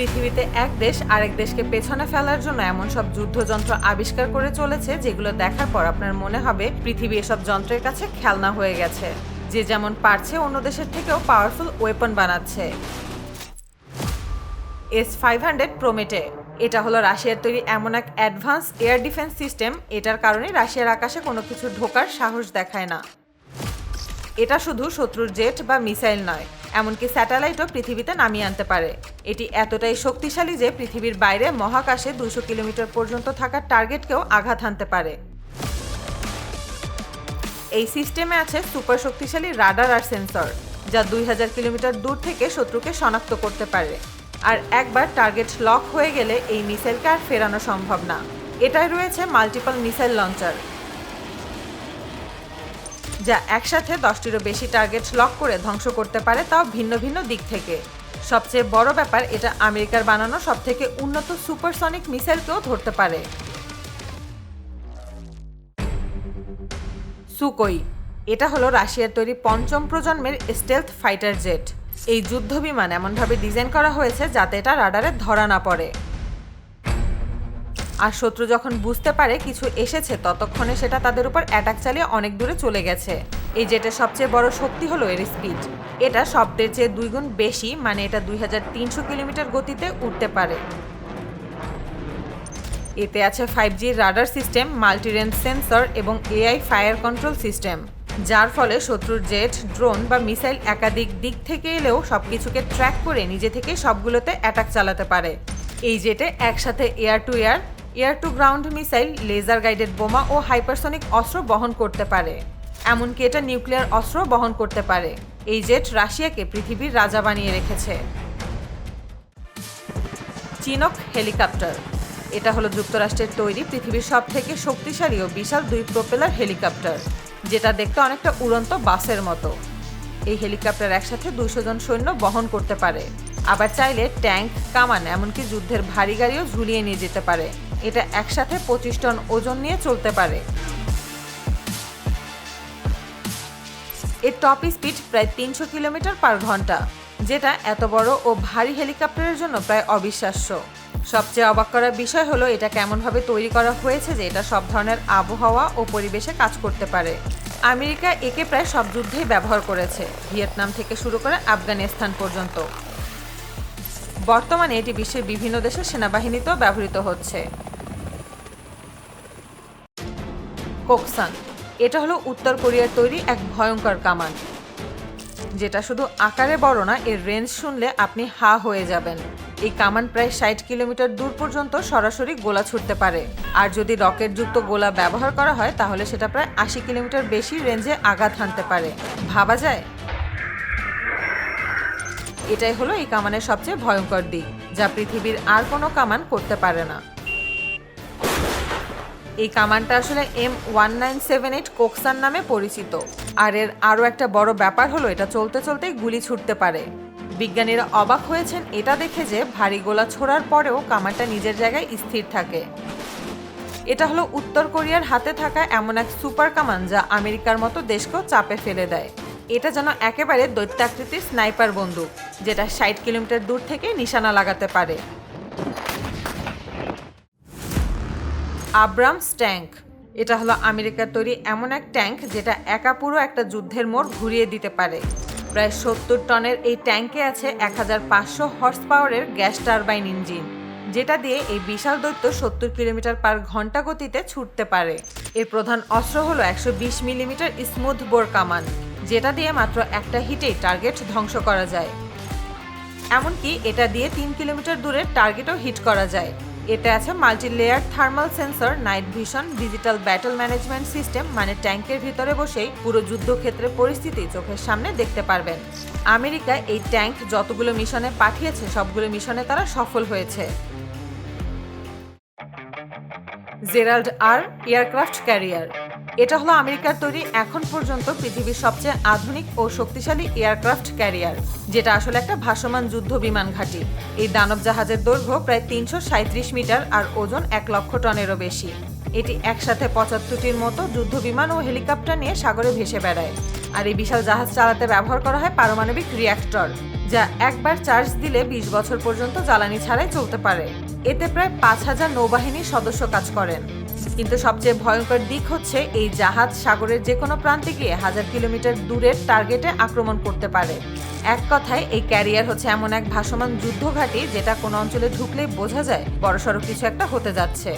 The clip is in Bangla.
পৃথিবীতে এক দেশ আরেক দেশকে পেছনে ফেলার জন্য এমন সব যুদ্ধযন্ত্র আবিষ্কার করে চলেছে, যেগুলো দেখার পর আপনার মনে হবে পৃথিবী এসব যন্ত্রের কাছে খেলনা হয়ে গেছে। যে যেমন পারছে অন্য দেশের থেকেও পাওয়ারফুল ওয়েপন বানাচ্ছে। এস ফাইভ হান্ড্রেড প্রোমেটে এটা হলো রাশিয়ার তৈরি এমন এক অ্যাডভান্স এয়ার ডিফেন্স সিস্টেম এটার কারণে রাশিয়ার আকাশে কোনো কিছু ঢোকার সাহস দেখায় না। এটা শুধু শত্রুর জেট বা মিসাইল নয়, এমনকি স্যাটেলাইটও পৃথিবীতে নামিয়ে আনতে পারে। এটি এতটাই শক্তিশালী যে পৃথিবীর বাইরে মহাকাশে দুশো কিলোমিটার পর্যন্ত থাকা টার্গেটকেও আঘাত হানতে পারে। এই সিস্টেমে আছে সুপার শক্তিশালী রাডার আর সেন্সর, যা দুই হাজার কিলোমিটার দূর থেকে শত্রুকে শনাক্ত করতে পারে। আর একবার টার্গেট লক হয়ে গেলে এই মিসাইলকে আর ফেরানো সম্ভব না। এটাই রয়েছে মাল্টিপল মিসাইল লঞ্চার। যা একসাথে দশটিরও বেশি টার্গেট লক করে ধ্বংস করতে পারে তাও ভিন্ন ভিন্ন দিক থেকে। সবচেয়ে বড় ব্যাপার, এটা আমেরিকার বানানো সবথেকে উন্নত সুপারসনিক মিসাইলকেও ধরতে পারে। সুকোই, এটা হলো রাশিয়ার তৈরি পঞ্চম প্রজন্মের স্টেলথ ফাইটার জেট এই যুদ্ধ বিমান এমনভাবে ডিজাইন করা হয়েছে যাতে এটা রাডারে ধরা না পড়ে। আর শত্রু যখন বুঝতে পারে কিছু এসেছে, ততক্ষণে সেটা তাদের উপর অ্যাটাক চালিয়ে অনেক দূরে চলে গেছে। এই জেটের সবচেয়ে বড় শক্তি হলো এর স্পিড এটা শব্দের চেয়ে দুই গুণ বেশি মানে এটা দুই হাজার তিনশো কিলোমিটার গতিতে উঠতে পারে। এতে আছে five G radar system multirange sensor এবং এআই ফায়ার কন্ট্রোল সিস্টেম যার ফলে শত্রুর জেট ড্রোন বা মিসাইল একাধিক দিক থেকে এলেও সব কিছুকে ট্র্যাক করে নিজে থেকে সবগুলোতে অ্যাটাক চালাতে পারে। এই জেটে একসাথে air to air air to ground missile, laser guided বোমা ও হাইপারসনিক অস্ত্র বহন করতে পারে। এমনকি এটা নিউক্লিয়ার অস্ত্র বহন করতে পারে। এই জেট রাশিয়াকে পৃথিবীর রাজা বানিয়ে রেখেছে। Chinook helicopter. এটা হলো যুক্তরাষ্ট্রের তৈরি পৃথিবীর সব থেকে শক্তিশালী ও বিশাল দুই প্রোপেলার হেলিকপ্টার, যেটা দেখতে অনেকটা উড়ন্ত বাসের মতো। এই হেলিকপ্টার একসাথে দুশো জন সৈন্য বহন করতে পারে। আবার চাইলে ট্যাঙ্ক, কামান, এমনকি যুদ্ধের ভারী গাড়িও ঝুলিয়ে নিয়ে যেতে পারে। এটা একসাথে পঁচিশ টন ওজন নিয়ে চলতে পারে। এর টপ স্পিড প্রায় তিনশো কিলোমিটার পার ঘণ্টা, যেটা এত বড় ও ভারী হেলিকপ্টারের জন্য প্রায় অবিশ্বাস্য। সবচেয়ে অবাক করার বিষয় হলো, এটা কেমনভাবে তৈরি করা হয়েছে যে এটা সব ধরনের আবহাওয়া ও পরিবেশে কাজ করতে পারে। আমেরিকা একে প্রায় সব যুদ্ধেই ব্যবহার করেছে, ভিয়েতনাম থেকে শুরু করে আফগানিস্তান পর্যন্ত। বর্তমানে এটি বিশ্বের বিভিন্ন দেশের সেনাবাহিনীতেও ব্যবহৃত হচ্ছে। কোকসান, এটা হলো উত্তর কোরিয়ার তৈরি এক ভয়ঙ্কর কামান। যেটা শুধু আকারে বড় না, এর রেঞ্জ শুনলে আপনি হা হয়ে যাবেন। এই কামান প্রায় ষাট কিলোমিটার দূর পর্যন্ত সরাসরি গোলা ছুটতে পারে। আর যদি রকেটযুক্ত গোলা ব্যবহার করা হয়, তাহলে সেটা প্রায় আশি কিলোমিটার বেশি রেঞ্জে আঘাত হানতে পারে। ভাবা যায়? এটাই হলো এই কামানের সবচেয়ে ভয়ঙ্কর দিক, যা পৃথিবীর আর কোনো কামান করতে পারে না। এই কামানটা আসলে M one nine seven eight Koksan নামে পরিচিত, আর এর আরও একটা বড় ব্যাপার হলো এটা চলতে চলতে গুলি ছুটতে পারে। বিজ্ঞানীরা অবাক হয়েছেন এটা দেখে যে ভারী গোলা ছোড়ার পরেও কামানটা নিজের জায়গায় স্থির থাকে। এটা হলো উত্তর কোরিয়ার হাতে থাকা এমন এক সুপার কামান যা আমেরিকার মতো দেশকেও চাপে ফেলে দেয়। এটা যেন একেবারে দৈত্যাকৃতির স্নাইপার বন্দুক, যেটা ষাট কিলোমিটার দূর থেকে নিশানা লাগাতে পারে। Abrams tank. এটা হলো আমেরিকার তৈরি এমন এক ট্যাঙ্ক যেটা একা পুরো একটা যুদ্ধের মোড় ঘুরিয়ে দিতে পারে। প্রায় সত্তর টনের এই ট্যাঙ্কে আছে এক হাজার পাঁচশো হর্স পাওয়ারের গ্যাস টারবাইন ইঞ্জিন, যেটা দিয়ে এই বিশাল দৈত্য সত্তর কিলোমিটার পার ঘণ্টা গতিতে ছুটতে পারে। এর প্রধান অস্ত্র হলো একশো বিশ মিলিমিটার স্মুথ বোর কামান যেটা দিয়ে মাত্র একটা হিটেই টার্গেট ধ্বংস করা যায়। এমনকি এটা দিয়ে তিন কিলোমিটার দূরের টার্গেটও হিট করা যায়। এতে আছে multi layer thermal sensor, night vision, digital battle management system মানে ট্যাঙ্কের ভিতরে বসেই পুরো যুদ্ধক্ষেত্রের পরিস্থিতি চোখের সামনে দেখতে পারবেন। আমেরিকা এই ট্যাঙ্ক যতগুলো মিশনে পাঠিয়েছে, সবগুলো মিশনে তারা সফল হয়েছে। Gerald R aircraft carrier. এটা হলো আমেরিকার তৈরি এখন পর্যন্ত পৃথিবীর সবচেয়ে আধুনিক ও শক্তিশালী এয়ারক্রাফট ক্যারিয়ার, যেটা আসলে একটা ভাসমান যুদ্ধ বিমান ঘাঁটি। এই দানব জাহাজের দৈর্ঘ্য প্রায় তিনশো মিটার আর ওজন এক লক্ষ টনেরও বেশি। এটি একসাথে পঁচাত্তরটির মতো যুদ্ধ বিমান ও হেলিকপ্টার নিয়ে সাগরে ভেসে বেড়ায়। আর এই বিশাল জাহাজ চালাতে ব্যবহার করা হয় পারমাণবিক রিয়্যাক্টর যা একবার চার্জ দিলে বিশ বছর পর্যন্ত জ্বালানি ছাড়াই চলতে পারে। এতে প্রায় পাঁচ হাজার নৌবাহিনীর সদস্য কাজ করেন। কিন্তু সবচেয়ে ভয়ঙ্কর দিক হচ্ছে এই জাহাজ সাগরের যে কোনো প্রান্তে গিয়ে হাজার কিলোমিটার দূরের টার্গেটে আক্রমণ করতে পারে। এক কথায়, এই ক্যারিয়ার হচ্ছে এমন এক ভাসমান যুদ্ধঘাঁটি যেটা কোনো অঞ্চলে ঢুকলেই বোঝা যায় বড়সড় কিছু একটা হতে যাচ্ছে।